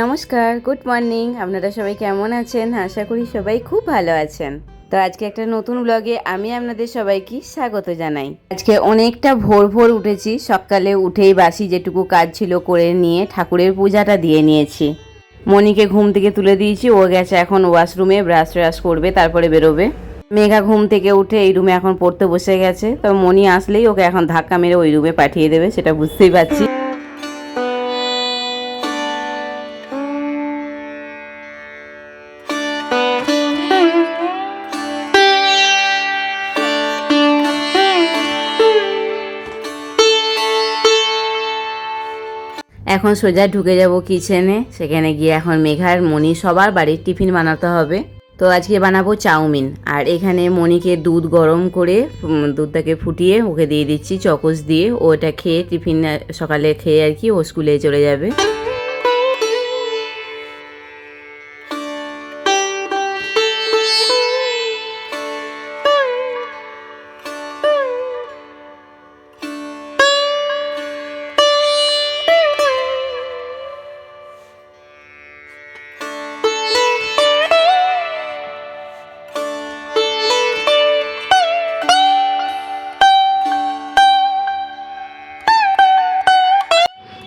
নমস্কার good morning আপনারা সবাই কেমন আছেন? আশা করি সবাই খুব ভালো আছেন। তো আজকে একটা নতুন ব্লগে আমি আপনাদের সবাইকে স্বাগত জানাই। আজকে অনেকটা ভোর ভোর উঠেছি, সকালে উঠেই বাসি যেটুকু কাজ ছিল করে নিয়ে ঠাকুরের পূজাটা দিয়ে নিয়েছি। মনিকে ঘুম থেকে তুলে দিয়েছি, ও গেছে এখন ওয়াশরুমে ব্রাশ ট্রাশ করবে, তারপরে বেরোবে। মেঘা ঘুম থেকে উঠে এই রুমে এখন পড়তে বসে গেছে, তো মনি আসলেই ওকে এখন ধাক্কা মেরে ওই রুমে পাঠিয়ে দেবে, সেটা বুঝতেই পারছি। এখন সোজা ঢুকে যাব কিচেনে। সেখানে গিয়ে এখন মেঘার মনি সবার বাড়ির টিফিন বানাতে হবে। তো আজকে বানাবো চাউমিন। আর এখানে মনিকে দুধ গরম করে দুধটাকে ফুটিয়ে ওকে দিয়ে দিচ্ছি চকোস দিয়ে। ওটা খেয়ে টিফিন সকালে খেয়ে আর কি ও স্কুলে চলে যাবে।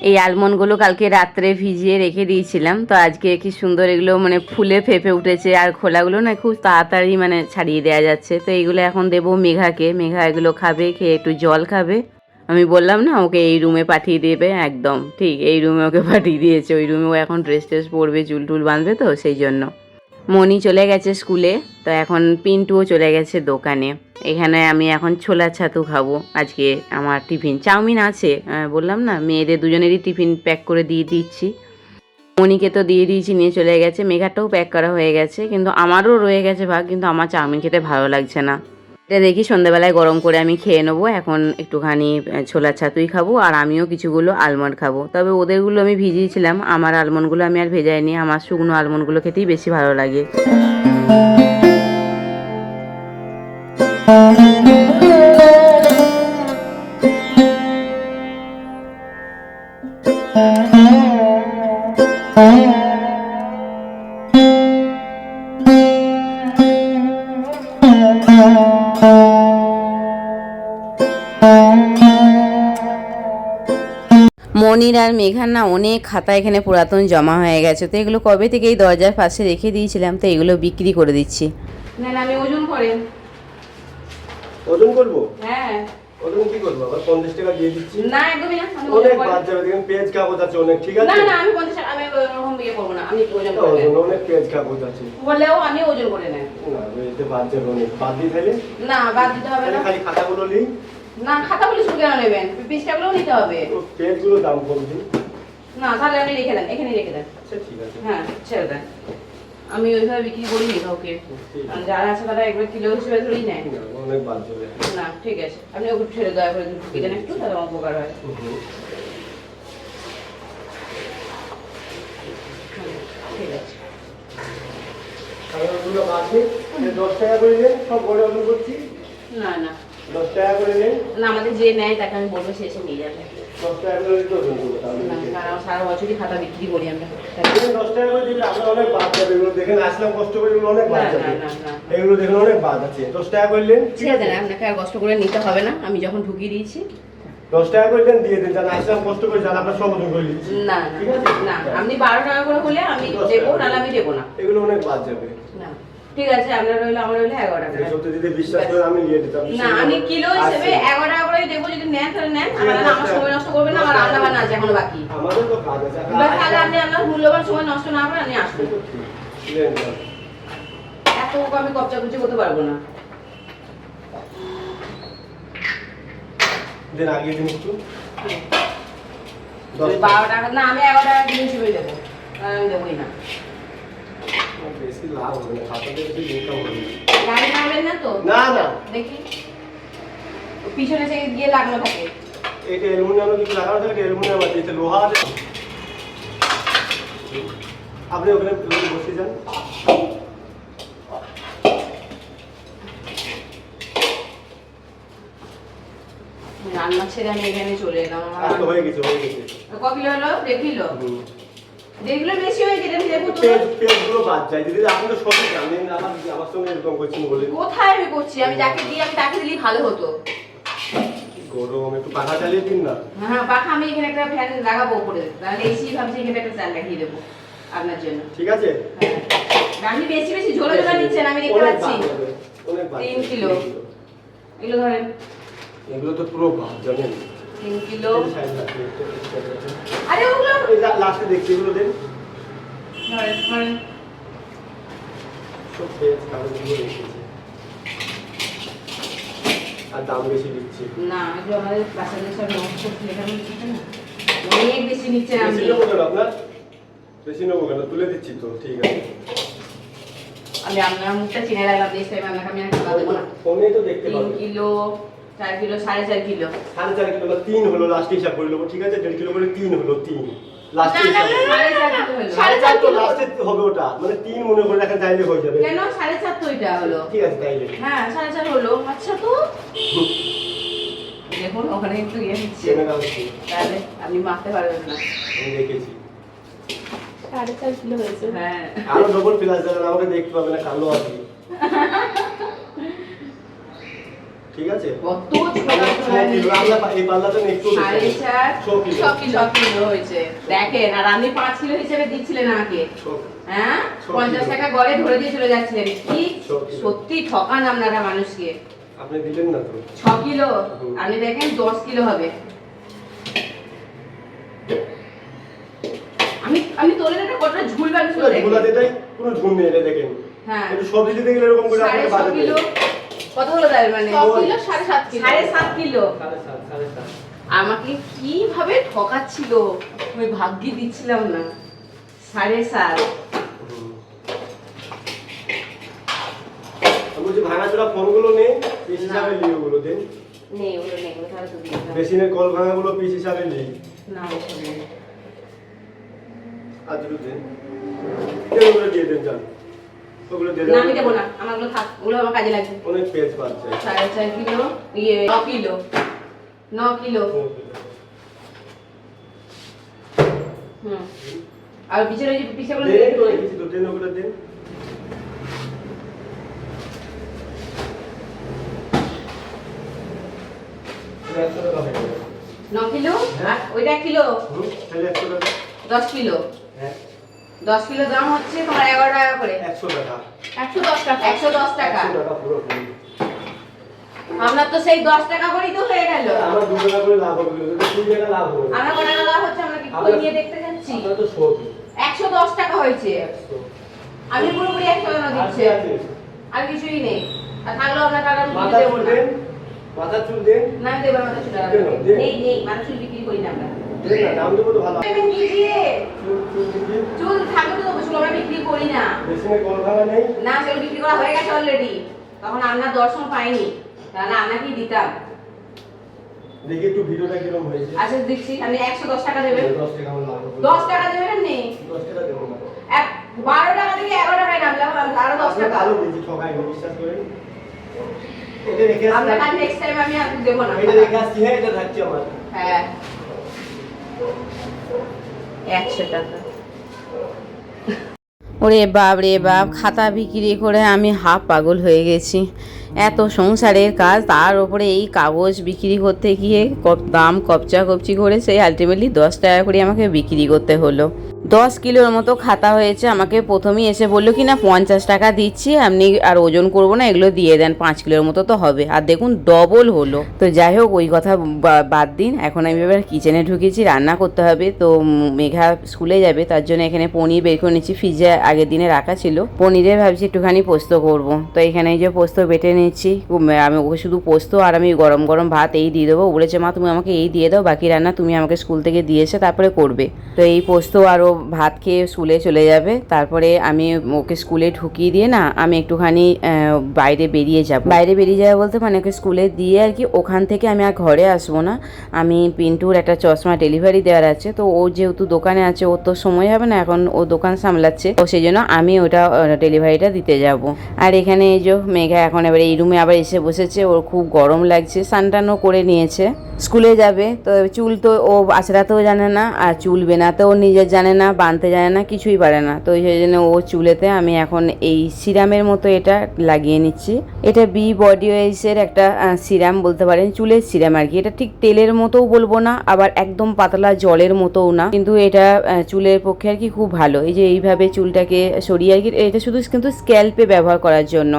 এই আলমন্ডগুলো কালকে রাত্রে ভিজিয়ে রেখে দিয়েছিলাম। তো আজকে কি সুন্দর এগুলো মানে ফুলে ফেপে উঠেছে আর খোলাগুলো না খুব তাড়াতাড়ি মানে ছাড়িয়ে দেওয়া যাচ্ছে। তো এইগুলো এখন দেবো মেঘাকে। মেঘা এগুলো খাবে, খেয়ে একটু জল খাবে। আমি বললাম না, ওকে এই রুমে পাঠিয়ে দেবে একদম। ঠিক, এই রুমে ওকে পাঠিয়ে দিয়েছে। ওই রুমে ও এখন ড্রেস ট্রেস পরবে চুল টুল বাঁধবে তো, সেই জন্য। মনি চলে গেছে স্কুলে, তো এখন পিন্টুও চলে গেছে দোকানে। এখানে আমি এখন ছোলা ছাতু খাব, আজকে আমার টিফিন। চাউমিন আছে বললাম না, মেয়েদের দুজনেরই টিফিন প্যাক করে দিয়ে দিচ্ছি। মনিকে তো দিয়ে দিয়েছি, নিয়ে চলে গেছে। মেঘাটাও প্যাক করা হয়ে গেছে, কিন্তু আমারও রয়ে গেছে ভাগ, কিন্তু আমার চাউমিন খেতে ভালো লাগছে না। এটা দেখি সন্ধ্যাবেলায় গরম করে আমি খেয়ে নেব, এখন একটুখানি ছোলা ছাতুই খাব আর আমিও কিছুগুলো আলমন্ড খাব। তবে ওদেরগুলো আমি ভিজিয়েছিলাম, আমার আলমন্ডগুলো আমি আর ভেজাইনি, আমার শুকনো আলমন্ডগুলো খেতেই বেশি ভালো লাগে। মনির আর মেঘার না অনেক খাতা এখানে পুরাতন জমা হয়ে গেছে। তো এগুলো কবে থেকে এই দরজার পাশে রেখে দিয়েছিলাম তো এগুলো বিক্রি করে দিচ্ছি। না না আমি ওজন ওজন করব? হ্যাঁ। ওজন কি করব? আবার পঞ্চাশ টাকা দিয়ে দিচ্ছি? না একদমই না আমি ওজন বাদ যাবে দেখেন পেজ কাগজ আছে অনেক ঠিক আছে? না না আমি পঞ্চাশ আমি ওরকম করব না আমি ওজন না, করে। নেন। ওজন অনেক পেজ কাগজ আছে। বললেও আমি ওজন করে নেন না এতে বাদ যাবে অনেক বাদ দিয়ে তাহলে? না বাদ দিতে হবে না। খালি খাতাগুলো নিই না খাতা বলে শুরু কেন নেবেন? পিসটাগুলোও নিতে হবে। পেজগুলো দাম কম দিই না তাহলে আপনি রেখে দেন এখানে রেখে দেন। আচ্ছা ঠিক আছে। হ্যাঁ ছেড়ে দেন। আমি ওইভাবে বিক্রি করি নি কাউকে আর যারা আছে তারা একবার কিলো হিসেবে ধরেই নেয়। না, অনেক বাদ যাবে না ঠিক আছে। আপনি ওকে ছেড়ে দয়া করে ঢুকিয়ে একটু তাহলে উপকার হয় হুম। হুম, ঠিক আছে বাদ দিই দশ টাকা করে নেন সব বড় করছি। না না। দশ টাকা করে নেন না আমাদের যে নেয় তাকে আমি বলব সে এসে নিয়ে যাবে। দশ টাকা করে দিতে করব তাহলে। সারা বছরই খাতা বিক্রি করি আমরা। দশ টাকা করে দিলে আপনার অনেক বাদ যাবে। এগুলো দেখেন আসলাম কষ্ট করে এগুলো অনেক বাদ যাবে। এগুলো দেখেন অনেক বাদ আছে। দশ টাকা করলেন ছেড়ে দেন আপনাকে আর কষ্ট করে নিতে হবে না। আমি যখন ঢুকিয়ে দিয়েছি। দশ টাকা করলেন দিয়ে দেন। জান আসলাম কষ্ট করে আপনার সমাধান করে দিচ্ছি। না ঠিক আছে? না। আপনি বারো টাকা করে করলে আমি দেবো আমি না। এগুলো অনেক বাদ যাবে। না। ঠিক আছে আপনার রইল আমার রইল এগারো টাকা সত্যি যদি বিশ্বাস করে আমি নিয়ে দিতাম না আমি কিলো হিসেবে আচ্ছা। এগারো টাকা করে দেবো যদি নেন তাহলে নেন। নাহলে আমার সময় নষ্ট করবেন না আমার রান্না বান্না আছে এখনও বাকি। আমাদের তো কাজ আছে এবার তাহলে আপনি আপনার মূল্যবান সময় নষ্ট না করে আপনি আসবেন। এত আমি কবচাকুচি করতে পারব না। দেন আগে দিন একটু। বারো টাকা না আমি এগারো টাকা কিলো হিসেবে দেবো আমি দেবোই না। বেশি লাভ হবে খাতাতে বেশি ইনকাম হবে গাড়ি নামবেন না তো? না না। দেখি। পিছনে থেকে গিয়ে লাগল থাকে। এটা অ্যালুমিনিয়াম কিছু লাগানো থাকে অ্যালুমিনিয়াম আছে এটা লোহা আছে। আপনি ওখানে বসে যান। রান্না ছেড়ে আমি এখানে চলে এলাম। হয়ে গেছে হয়ে গেছে। ক কিলো হলো? হুম। যেগুলো বেশি এটা দেখো তো পেজ পেজগুলো বাদ যায়। দিদি আপনি তো সবই জানেন আমার আমার সঙ্গে এরকম করছেন বলে। কোথায় আমি করছি? আমি যাকে দিই আমি তাকে দিলেই ভালো হতো। গরম একটু পাখা চালিয়ে দিন না। হ্যাঁ পাখা আমি এখানে একটা ফ্যান লাগাবো উপরে। তাহলে এসি ভাবছি এখানে একটা চাল লাগিয়ে দেবো আপনার জন্য। ঠিক আছে? হ্যাঁ। আপনি বেশি বেশি ঝোলা ঝোলা নিচ্ছেন আমি দেখতে পাচ্ছি। তিন কিলো। এগুলো ধরেন এগুলো তো পুরো বাদ জানেন? তিন কিলো। এই। আরে ওগুলো লাস্টে দেখছি এগুলো দেন। ধরেন ধরেন। সব পেজ কাগজগুলো রেখেছি। আর দাম বেশি দিচ্ছি। না এগুলো আমাদের বাচ্চাদের সব নোট লেখানো লিখেছে না? অনেক বেশি আপনি বেশি নেব কেন আপনার? বেশি নেব কেন? তুলে দিচ্ছি তো ঠিক আছে। আমি আপনার মুখটা চিনে রাখলাম নেক্সট টাইম আপনাকে আমি আর খাওয়া দেবো না। তো দেখতে তিন কিলো চার কিলো সাড়ে চার কিলো। সাড়ে চার কিলো তিন হলো লাস্ট হিসাব করে নেব ঠিক আছে? দেড় কিলো করে তিন হলো তিন। লাস্ট সাড়ে চার হলো। সাড়ে চার তো লাস্টে হবে ওটা। মানে তিন মনে করে রাখা চাইলে হয়ে যাবে। কেন? সাড়ে চার তো এটা হলো। ঠিক আছে তাইলে। হ্যাঁ সাড়ে চার হলো। আচ্ছা তো। দেখুন ওখানে একটু ইয়ে হচ্ছে। তাহলে আপনি পারবেন না। আমি দেখেছি। সাড়ে চার কিলো হয়েছে। হ্যাঁ। আরও ডবল ফ্লাস দেবেন আমাকে দেখতে পাবে না কালো আছে। ঠিক আছে? কত ছোট ছ কিলো আমরা পা- এই পাল্লাতে একটু সাড়ে চার ছ কিলো ছ কিলো ছ কিলো হয়েছে। দেখেন আর আপনি পাঁচ কিলো হিসেবে দিচ্ছিলেন আমাকে। হ্যাঁ? পঞ্চাশ টাকা গড়ে ধরে দিয়ে চলে যাচ্ছিলেন। কি? সত্যি ঠকান আপনারা মানুষকে। আপনি দিলেন না তো। ছ কিলো? আপনি দেখেন দশ কিলো হবে। আমি আমি তোলেন একটা কতটা ঝুল কোনো নেই এটা দেখেন। হ্যাঁ। একটু সবজি দিতে গেলে এরকম করে সাড়ে আপনাকে ছ বাজাতে কিলো? কত হলো তার মানে কিলো সাড়ে সাত কিলো। সাড়ে সাত কিলো। আমাকে কীভাবে ঠকাচ্ছিল? আমি ভাগ্যে দিচ্ছিলাম না। সাড়ে সাত। বলছি ভাঙাচোরা ফোনগুলো নেই পিস। হিসাবে নিয়ে ওগুলো দেন নেই ওগুলো নেই ওগুলো তাহলে তো দিয়ে মেশিনের কল ভাঙাগুলো পিস হিসাবে নেই না নেই। আর দুটো দেন দেন দিয়ে দেন যান। ওগুলো দিয়ে না আমি দেবো না আমার থাক ওগুলো আমার কাজে লাগবে। অনেক পেজ পাচ্ছে সাড়ে কিলো ইয়ে ন কিলো ন কিলো। হুম। আর পিছনে ওই কিছু। ন কিলো? হ্যাঁ। আর ওইটা কিলো? দশ কিলো? দশ কিলো দাম হচ্ছে তোমার এগারো টাকা করে। একশো টাকা। একশো দশ টাকা। একশো দশ টাকা। টাকা আপনার তো সেই দশ টাকা করেই তো হয়ে গেল। আমার দু টাকা করে লাভ হবে কিন্তু কুড়ি টাকা লাভ হবে। আমরা কত টাকা লাভ হচ্ছে আমরা কি বই নিয়ে দেখতে যাচ্ছি? আপনার তো সবই একশো দশ টাকা হয়েছে। একশো। আমি পুরোপুরি একশো টাকা আছে দিচ্ছে। আর কিছুই নেই। আর থাকলেও আপনার টাকা আমি মাথা চুল দেন মাথা চুল দেন। না দেবো না মাথা চুল। কেন? দে। নেই নেই মাথা চুল বিক্রি করি না আমরা। চুল থাকলে তো চুল আমরা বিক্রি করি না। মেশিনে কল ভাঙা নেই। না সেগুলো বিক্রি করা হয়ে গেছে অলরেডি তখন আপনার দর্শন পাইনি। তাহলে আপনাকেই দিতাম? দেখি একটু ভিডিওটা কীরকম হয়েছে। আচ্ছা দেখছি। আপনি একশো দশ টাকা দেবেন। দশ টাকা আমার লাভ হবে টাকা দেবেন নেই দশ টাকা দেবো না। এক বারো টাকা থেকে এগারো টাকায় নামলাম আরও দশ আপনার টাকা। ভালো দিয়েছি ঠকাই বিশ্বাস করেন এটা রেখে আসছি। আপনার নেক্সট টাইম আমি আর দেবো না। এটা রেখে আসছি হ্যাঁ এটা থাকছে আমার। হ্যাঁ। ওরে বাপ রে বাপ খাতা বিক্রি করে আমি হাফ পাগল হয়ে গেছি। এত সংসারের কাজ, তার ওপরে এই কাগজ বিক্রি করতে গিয়ে দাম কপচা কপচি করে সেই আলটিমেটলি দশ টাকা করে আমাকে বিক্রি করতে হলো। দশ কিলোর মতো খাতা হয়েছে, আমাকে প্রথমেই এসে বলল, কি না, পঞ্চাশ টাকা দিচ্ছি, আপনি আর ওজন করব না, এগুলো দিয়ে দেন, পাঁচ কিলোর মতো তো হবে। আর দেখুন ডবল হলো। তো যাই হোক, ওই কথা বাদ দিন, এখন আমি এবার কিচেনে ঢুকেছি, রান্না করতে হবে, তো মেঘা স্কুলে যাবে, তার জন্য এখানে পনির বের করে নিচ্ছি ফ্রিজে আগের দিনে রাখা ছিল। পনিরে ভাবছি একটুখানি পোস্ত করব। তো এখানে এই যে পোস্ত বেটে নিচ্ছি। আমি ওকে শুধু পোস্ত আর আমি গরম গরম ভাত এই দিয়ে দেবো। বলেছে, মা, তুমি আমাকে এই দিয়ে দাও, বাকি রান্না তুমি আমাকে স্কুল থেকে দিয়েছে, তারপরে করবে। তো এই পোস্ত আরও ভাত খেয়ে স্কুলে চলে যাবে। তারপরে আমি ওকে স্কুলে ঢুকিয়ে দিয়ে না, আমি একটুখানি বাইরে বেরিয়ে যাব। বাইরে বেরিয়ে যাব বলতে মানে ওকে স্কুলে দিয়ে আর কি ওখান থেকে আমি আর ঘরে আসব না। আমি পিন্টুর একটা চশমা ডেলিভারি দেওয়ার আছে। তো ও যেহেতু দোকানে আছে, ওর তো সময় হবে না, এখন ও দোকান সামলাচ্ছে। তো সেই জন্য আমি ওটা ডেলিভারিটা দিতে যাব। আর এখানে এই যে মেঘা, এখন এবারে রুমে আবার এসে বসেছে, ওর খুব গরম লাগছে স্নান করে নিয়েছে। স্কুলে যাবে, তো চুল তো ও আঁচড়াতেও জানে না, আর চুল বেনাতেও নিজের জানে না বাঁধতে জানে না, কিছুই পারে না। তো সেই জন্য ও চুলেতে, আমি এখন এই সিরামের মতো এটা লাগিয়ে নিচ্ছি। এটা বি বডি ওয়েসের একটা সিরাম বলতে পারেন, চুলের সিরাম আর কি। এটা ঠিক তেলের মতোও বলব না, আবার একদম পাতলা জলের মতোও না, কিন্তু এটা চুলের পক্ষে আর কি খুব ভালো। এই যে এইভাবে চুলটাকে সরিয়ে আর কি, এটা শুধু কিন্তু স্ক্যাল্পে ব্যবহার করার জন্য।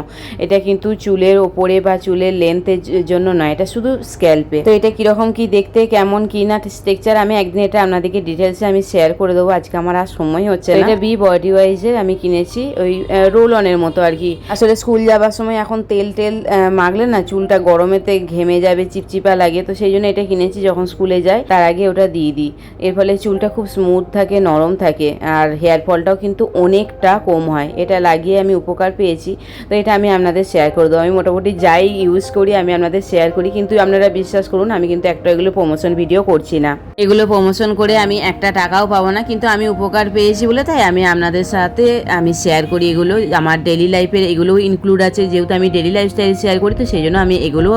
এটা কিন্তু চুলের ওপরে বা চুলের লেন্থের জন্য নয় এটা শুধু স্ক্যাল্পে তো এটা কীরকম কি দেখতে কেমন কি না স্ট্রাকচার আমি একদিন এটা আপনাদেরকে ডিটেলসে আমি শেয়ার করে দেবো। আজকে আমার আর সময় হচ্ছে না। এটা বি বডি ওয়াইজের আমি কিনেছি ওই রোল অনের মতো আর কি। আসলে স্কুল যাবার সময় এখন তেল টেল মাখলে না চুলটা গরমেতে ঘেমে যাবে চিপচিপা লাগে তো সেই জন্য এটা কিনেছি যখন স্কুলে যাই তার আগে ওটা দিয়ে দিই। এর ফলে চুলটা খুব স্মুথ থাকে নরম থাকে আর হেয়ার ফলটাও কিন্তু অনেকটা কম হয়। এটা লাগিয়ে আমি উপকার পেয়েছি তো এটা আমি আপনাদের শেয়ার করে দেবো। আমি মোটামুটি যাই ইউজ করি, আমি আপনাদের শেয়ার করি। কিন্তু আপনারা বিশ্বাস করুন, আমি কিন্তু একটা এগুলো প্রমোশন ভিডিও করছি না। এগুলো প্রমোশন করে আমি একটা টাকাও পাবো না, কিন্তু আমি উপকার পেয়েছি বলে তাই আমি আপনাদের সাথে আমি শেয়ার করি এগুলো। আমার ডেলি লাইফের এগুলোও ইনক্লুড আছে, যেহেতু আমি ডেলি লাইফস্টাইল শেয়ার করি, তো সেই জন্য আমি এগুলো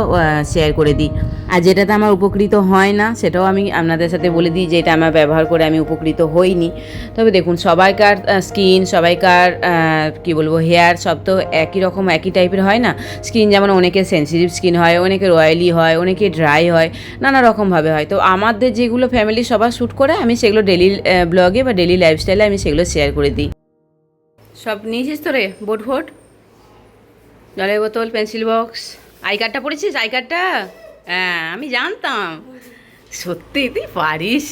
শেয়ার করে দিই। আর যেটাতে আমার উপকৃত হয় না, সেটাও আমি আপনাদের সাথে বলে দিই যে এটা আমার ব্যবহার করে আমি উপকৃত হইনি। তবে দেখুন, সবাইকার স্কিন সবাইকার কি বলব হেয়ার সব তো একই রকম, একই টাইপের হয় না। স্কিন যেমন অনেকের সেন্সিটিভ স্কিন হয় অনেকের অয়েলি হয়, অনেকে ড্রাই হয়, নানা রকমভাবে হয়। তো আমাদের যেগুলো ফ্যামিলি সবার শ্যুট করে, আমি সেগুলো ডেলি ব্লগে বা ডেলি লাইফস্টাইলে আমি সেগুলো শেয়ার করে দিই। সব নিয়েছিস তো রে বোট ফোট জলের বোতল পেন্সিল বক্স আই কার্ডটা পড়েছিস? আই কার্ডটা হ্যাঁ আমি জানতাম। সত্যি তুই পারিস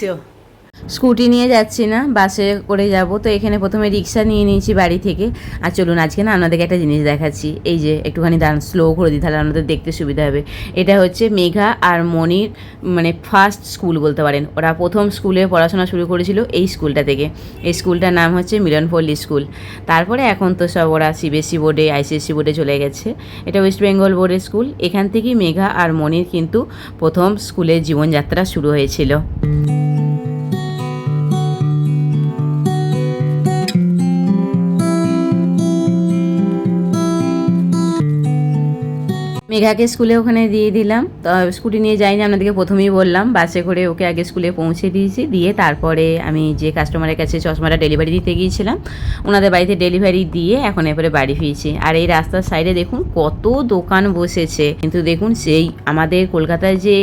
স্কুটি নিয়ে যাচ্ছি না, বাসে করে যাব। তো এখানে প্রথমে রিক্সা নিয়ে নিয়েছি বাড়ি থেকে। আর চলুন, আজকে না আপনাদেরকে একটা জিনিস দেখাচ্ছি। এই যে একটুখানি দাঁড়ান স্লো করে দিই, তাহলে আপনাদের দেখতে সুবিধা হবে। এটা হচ্ছে মেঘা আর মনির মানে ফার্স্ট স্কুল বলতে পারেন। ওরা প্রথম স্কুলে পড়াশোনা শুরু করেছিল এই স্কুলটা থেকে। এই স্কুলটার নাম হচ্ছে মিলনপল্লী স্কুল তারপরে এখন তো সব ওরা সিবিএসসি বোর্ডে আইসিএসসি বোর্ডে চলে গেছে। এটা ওয়েস্ট বেঙ্গল বোর্ডের স্কুল এখান থেকেই মেঘা আর মনির কিন্তু প্রথম স্কুলের জীবনযাত্রা শুরু হয়েছিল। মেঘাকে স্কুলে ওখানে দিয়ে দিলাম। তো স্কুটি নিয়ে যাইনি, আপনাদেরকে প্রথমেই বললাম, বাসে করে ওকে আগে স্কুলে পৌঁছে দিয়েছি। দিয়ে তারপরে আমি যে কাস্টমারের কাছে চশমাটা ডেলিভারি দিতে গিয়েছিলাম, ওনাদের বাড়িতে ডেলিভারি দিয়ে এখন এরপরে বাড়ি ফিরছি। আর এই রাস্তার সাইডে দেখুন, কত দোকান বসেছে। কিন্তু দেখুন, সেই আমাদের কলকাতায় যে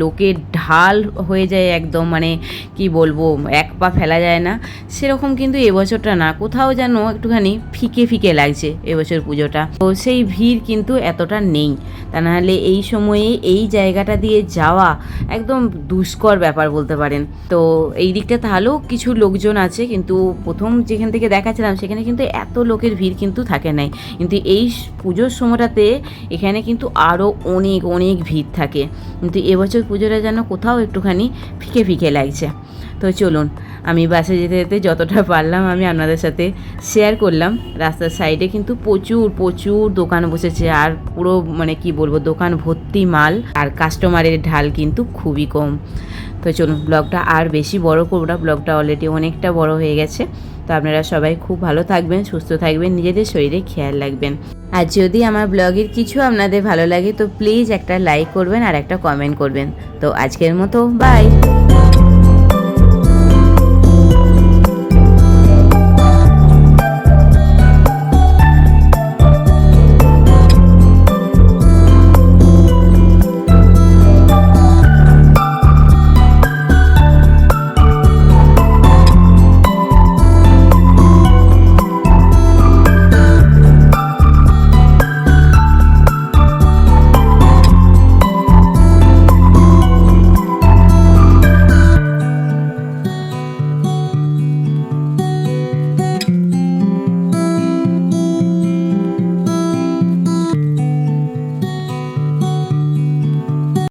লোকের ঢাল হয়ে যায় একদম মানে কি বলব, এক পা ফেলা যায় না। সেরকম কিন্তু এবছরটা না, কোথাও যেন একটুখানি ফিকে ফিকে লাগছে এবছর পুজোটা। তো সেই ভিড় কিন্তু এতটা নেই। তা নাহলে এই সময়ে এই জায়গাটা দিয়ে যাওয়া একদম দুষ্কর ব্যাপার বলতে পারেন। তো এই দিকটা তাহলেও কিছু লোকজন আছে, কিন্তু প্রথম যেখান থেকে দেখাচ্ছিলাম সেখানে কিন্তু এত লোকের ভিড় কিন্তু থাকে নাই। কিন্তু এই পুজোর সময়টাতে এখানে কিন্তু আরও অনেক অনেক ভিড় থাকে। কিন্তু এবছর পুজোটা যেন কোথাও একটুখানি ফিকে ফিকে লাগছে। তো চলুন, আমি বাসে যেতে যেতে যতটা পারলাম আমি আপনাদের সাথে শেয়ার করলাম। রাস্তার সাইডে কিন্তু প্রচুর প্রচুর দোকান বসেছে আর পুরো মানে কি বলব, দোকান ভর্তি মাল আর কাস্টমারের ঢাল কিন্তু খুবই কম। তো চলুন ব্লগটা আর বেশি বড় করব না ব্লগটা অলরেডি অনেকটা বড় হয়ে গেছে। তো আপনারা সবাই খুব ভালো থাকবেন, সুস্থ থাকবেন, নিজেদের শরীরে খেয়াল রাখবেন। আর যদি আমার ব্লগের কিছু আপনাদের ভালো লাগে, তো প্লিজ একটা লাইক করবেন আর একটা কমেন্ট করবেন। তো আজকের মতো বাই